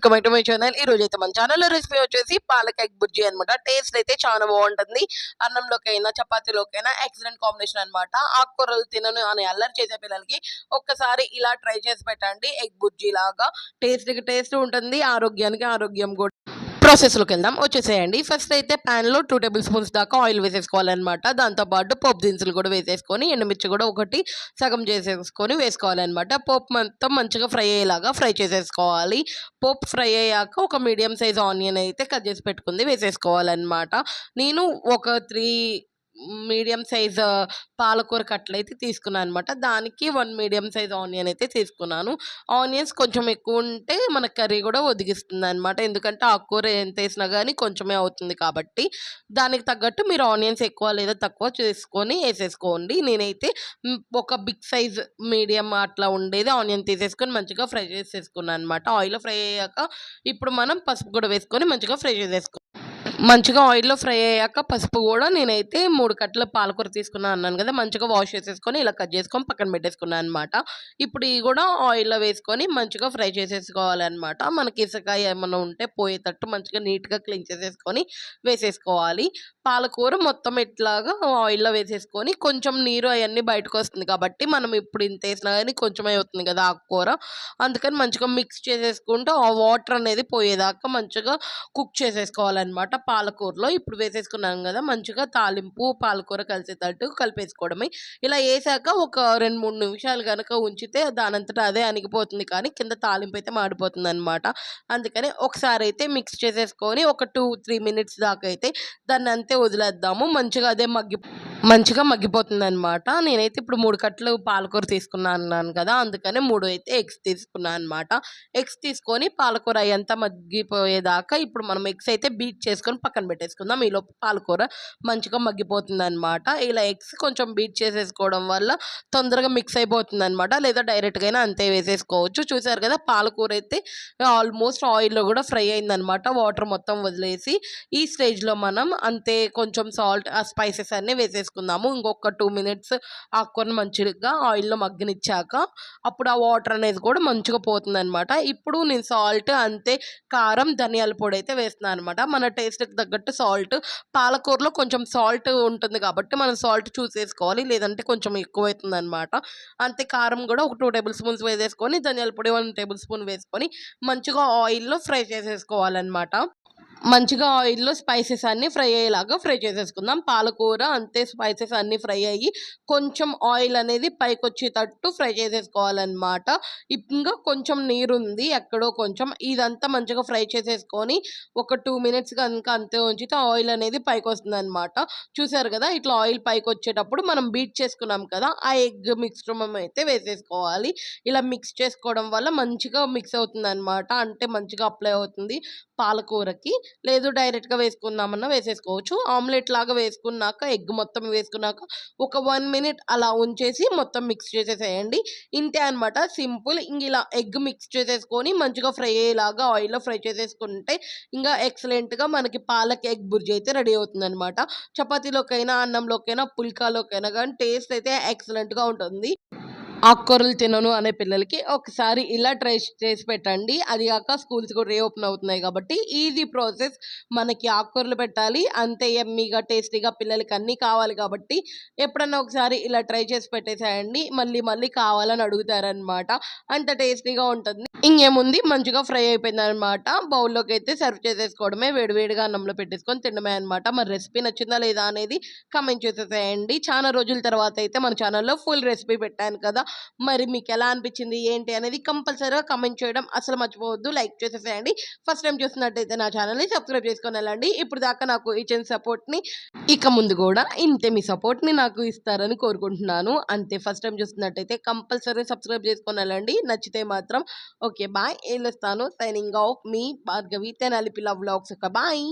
Welcome to my channel ఈ రోజు అయితే మన ఛానల్లో రెసిపీ వచ్చేసి పాలక్ ఎగ్ బుజ్జి అనమాట టేస్ట్ అయితే చాలా బాగుంటుంది. అన్నంలోకైనా చపాతీలోకైనా ఎక్సలెంట్ కాంబినేషన్ అన్నమాట. ఆకుకూరలు తినను అని అల్లరి చేసే పిల్లలకి ఒక్కసారి ఇలా ట్రై చేసి పెట్టండి. ఎగ్ బుజ్జి లాగా టేస్ట్కి టేస్ట్ ఉంటుంది. ఆరోగ్యానికి ఆరోగ్యం కూడా. ప్రాసెస్లోకి వెళ్దాం. వచ్చేసేయండి. ఫస్ట్ అయితే ప్యాన్లో టూ టేబుల్ స్పూన్స్ దాకా ఆయిల్ వేసేసుకోవాలన్నమాట. దాంతోపాటు పోపు దినుసులు కూడా వేసేసుకొని ఎండుమిర్చి కూడా ఒకటి సగం చేసేసుకొని వేసుకోవాలన్నమాట. పోపు మొత్తం మంచిగా ఫ్రై అయ్యేలాగా ఫ్రై చేసేసుకోవాలి. పోపు ఫ్రై అయ్యాక ఒక మీడియం సైజ్ ఆనియన్ అయితే కట్ చేసి పెట్టుకుంది వేసేసుకోవాలన్నమాట. నేను ఒక త్రీ మీడియం సైజ్ పాలకూర కట్టలు అయితే తీసుకున్నాను అనమాట దానికి వన్ మీడియం సైజ్ ఆనియన్ అయితే తీసుకున్నాను. ఆనియన్స్ కొంచెం ఎక్కువ ఉంటే మన కర్రీ కూడా ఒదిగిస్తుంది అనమాట ఎందుకంటే ఆకుకూర ఎంత వేసినా కానీ కొంచెమే అవుతుంది కాబట్టి. దానికి తగ్గట్టు మీరు ఆనియన్స్ ఎక్కువ లేదా తక్కువ చేసుకొని వేసేసుకోండి. నేనైతే ఒక బిగ్ సైజ్ మీడియం అట్లా ఉండేది ఆనియన్ తీసేసుకొని మంచిగా ఫ్రై చేసేసుకున్నాను అనమాట ఆయిల్ ఫ్రై అయ్యాక ఇప్పుడు మనం పసుపు కూడా వేసుకొని మంచిగా ఫ్రై చేసేసుకో మంచిగా ఆయిల్లో ఫ్రై అయ్యాక పసుపు కూడా నేనైతే మూడు కట్టల పాలకూర తీసుకున్నాను అన్నాను కదా మంచిగా వాష్ చేసేసుకొని ఇలా కట్ చేసుకొని పక్కన పెట్టేసుకున్నాను అనమాట ఇప్పుడు ఇవి కూడా ఆయిల్లో వేసుకొని మంచిగా ఫ్రై చేసేసుకోవాలన్నమాట. మనకి ఇసుక ఏమైనా ఉంటే పోయేటట్టు మంచిగా నీట్గా క్లీన్ చేసేసుకొని వేసేసుకోవాలి. పాలకూర మొత్తం ఇట్లాగా ఆయిల్లో వేసేసుకొని కొంచెం నీరు అవన్నీ బయటకు వస్తుంది కాబట్టి మనం ఇప్పుడు ఇంత వేసినా కానీ కొంచెమే అవుతుంది కదా ఆకుకూర. అందుకని మంచిగా మిక్స్ చేసేసుకుంటూ ఆ వాటర్ అనేది పోయేదాకా మంచిగా కుక్ చేసేసుకోవాలన్నమాట. పాలకూరలో ఇప్పుడు వేసేసుకున్నాం కదా మంచిగా తాలింపు పాలకూర కలిసేటట్టు కలిపేసుకోవడమే. ఇలా వేసాక ఒక రెండు మూడు నిమిషాలు కనుక ఉంచితే దానంతటా అదే అణిగిపోతుంది కానీ కింద తాలింపు అయితే మాడిపోతుంది అనమాట అందుకని ఒకసారి అయితే మిక్స్ చేసేసుకొని ఒక టూ త్రీ మినిట్స్ దాకా అయితే దాన్ని అంతే వదిలేద్దాము. మంచిగా అదే మగ్గి మంచిగా మగ్గిపోతుంది అనమాట నేనైతే ఇప్పుడు మూడు కట్టలు పాలకూర తీసుకున్నాను అన్నాను కదా అందుకనే మూడు అయితే ఎగ్స్ తీసుకున్నాను అనమాట ఎగ్స్ తీసుకొని పాలకూర అయ్యంతా మగ్గిపోయేదాకా ఇప్పుడు మనం ఎగ్స్ అయితే బీట్ చేసుకొని పక్కన పెట్టేసుకుందాం. ఈలోపు పాలకూర మంచిగా మగ్గిపోతుంది అనమాట ఇలా ఎగ్స్ కొంచెం బీట్ చేసేసుకోవడం వల్ల తొందరగా మిక్స్ అయిపోతుంది అనమాట లేదా డైరెక్ట్గా అయినా అంతే వేసేసుకోవచ్చు. చూసారు కదా పాలకూర అయితే ఆల్మోస్ట్ ఆయిల్లో కూడా ఫ్రై అయిందనమాట వాటర్ మొత్తం వదిలేసి ఈ స్టేజ్లో మనం అంతే కొంచెం సాల్ట్ ఆ స్పైసెస్ అన్నీ వేసుకుందాము ఇంకొక టూ మినిట్స్ ఆకుకూరను మంచిగా ఆయిల్లో మగ్గనిచ్చాక అప్పుడు ఆ వాటర్ అనేది కూడా మంచిగా పోతుందనమాట ఇప్పుడు నేను సాల్ట్ అంతే కారం ధనియాల పొడి అయితే వేస్తున్నాను అనమాట మన టేస్ట్కి తగ్గట్టు సాల్ట్ పాలకూరలో కొంచెం సాల్ట్ ఉంటుంది కాబట్టి మనం సాల్ట్ చూసేసుకోవాలి లేదంటే కొంచెం ఎక్కువ అనమాట అంతే కారం కూడా ఒక టూ టేబుల్ స్పూన్స్ వేసేసుకొని ధనియాల పొడి వన్ టేబుల్ స్పూన్ వేసుకొని మంచిగా ఆయిల్లో ఫ్రై చేసేసుకోవాలన్నమాట. మంచిగా ఆయిల్లో స్పైసెస్ అన్నీ ఫ్రై అయ్యేలాగా ఫ్రై చేసేసుకుందాం. పాలకూర అంతే స్పైసెస్ అన్నీ ఫ్రై అయ్యి కొంచెం ఆయిల్ అనేది పైకి వచ్చేటట్టు ఫ్రై చేసేసుకోవాలన్నమాట. ఇంకా కొంచెం నీరు ఉంది ఎక్కడో కొంచెం. ఇదంతా మంచిగా ఫ్రై చేసేసుకొని ఒక టూ మినిట్స్ కనుక అంతే ఉంచితే ఆయిల్ అనేది పైకి వస్తుంది అనమాట చూసారు కదా ఇట్లా ఆయిల్ పైకి వచ్చేటప్పుడు మనం బీట్ చేసుకున్నాం కదా ఆ ఎగ్ మిశ్రమం అయితే వేసేసుకోవాలి. ఇలా మిక్స్ చేసుకోవడం వల్ల మంచిగా మిక్స్ అవుతుంది అంటే మంచిగా అప్లై అవుతుంది పాలకూరకి. లేదు డైరెక్ట్గా వేసుకుందామన్నా వేసేసుకోవచ్చు. ఆమ్లెట్ లాగా వేసుకున్నాక ఎగ్ మొత్తం వేసుకున్నాక ఒక వన్ మినిట్ అలా ఉంచేసి మొత్తం మిక్స్ చేసేసేయండి. ఇంతే అనమాట సింపుల్. ఇంక ఇలా ఎగ్ మిక్స్ చేసేసుకొని మంచిగా ఫ్రై అయ్యేలాగా ఆయిల్లో ఫ్రై చేసేసుకుంటే ఇంకా ఎక్సలెంట్గా మనకి పాలక్ ఎగ్ బుర్జీ అయితే రెడీ అవుతుంది అనమాట చపాతీలోకైనా అన్నంలోకైనా పుల్కాలోకైనా కానీ టేస్ట్ అయితే ఎక్సలెంట్గా ఉంటుంది. ఆకుకూరలు తినను అనే పిల్లలకి ఒకసారి ఇలా ట్రై చేసి పెట్టండి. అది కాక స్కూల్స్ కూడా రీఓపెన్ అవుతున్నాయి కాబట్టి ఈజీ ప్రాసెస్ మనకి ఆకుకూరలు పెట్టాలి. అంతే ఎమ్మీగా టేస్టీగా పిల్లలకి అన్నీ కావాలి కాబట్టి ఎప్పుడన్నా ఒకసారి ఇలా ట్రై చేసి పెట్టేసేయండి. మళ్ళీ మళ్ళీ కావాలని అడుగుతారనమాట అంత టేస్టీగా ఉంటుంది. ఇంకేముంది? మంచిగా ఫ్రై అయిపోయింది అనమాట బౌల్లోకి అయితే సర్వ్ చేసేసుకోవడమే. వేడివేడిగా అన్నంలో పెట్టేసుకొని తినడమే అనమాట మరి రెసిపీ నచ్చిందా లేదా అనేది కమెంట్ చేసేసేయండి. చాలా రోజుల తర్వాత అయితే మన ఛానల్లో ఫుల్ రెసిపీ పెట్టాను కదా. మరి మీకు ఎలా అనిపించింది? ఏంటి అనేది కంపల్సరీగా కమెంట్ చేయడం అసలు మర్చిపోవద్దు. లైక్ చేసేసేయండి ఫస్ట్ టైం చూస్తున్నట్టయితే నా ఛానల్ని సబ్స్క్రైబ్ చేసుకొని వెళ్ళండి. ఇప్పుడు దాకా నాకు ఇచ్చిన సపోర్ట్ని ఇక ముందు కూడా ఇంతే మీ సపోర్ట్ని నాకు ఇస్తారని కోరుకుంటున్నాను. అంతే ఫస్ట్ టైం చూస్తున్నట్టయితే కంపల్సరీ సబ్స్క్రైబ్ చేసుకొని వెళ్ళండి. నచ్చితే మాత్రం. ఓకే బాయ్ వెళ్ళొస్తాను సైనింగ్ ఆఫ్ మీ భార్గవి తెనాలి పిల్ల వ్లాగ్స్ ఒక బాయ్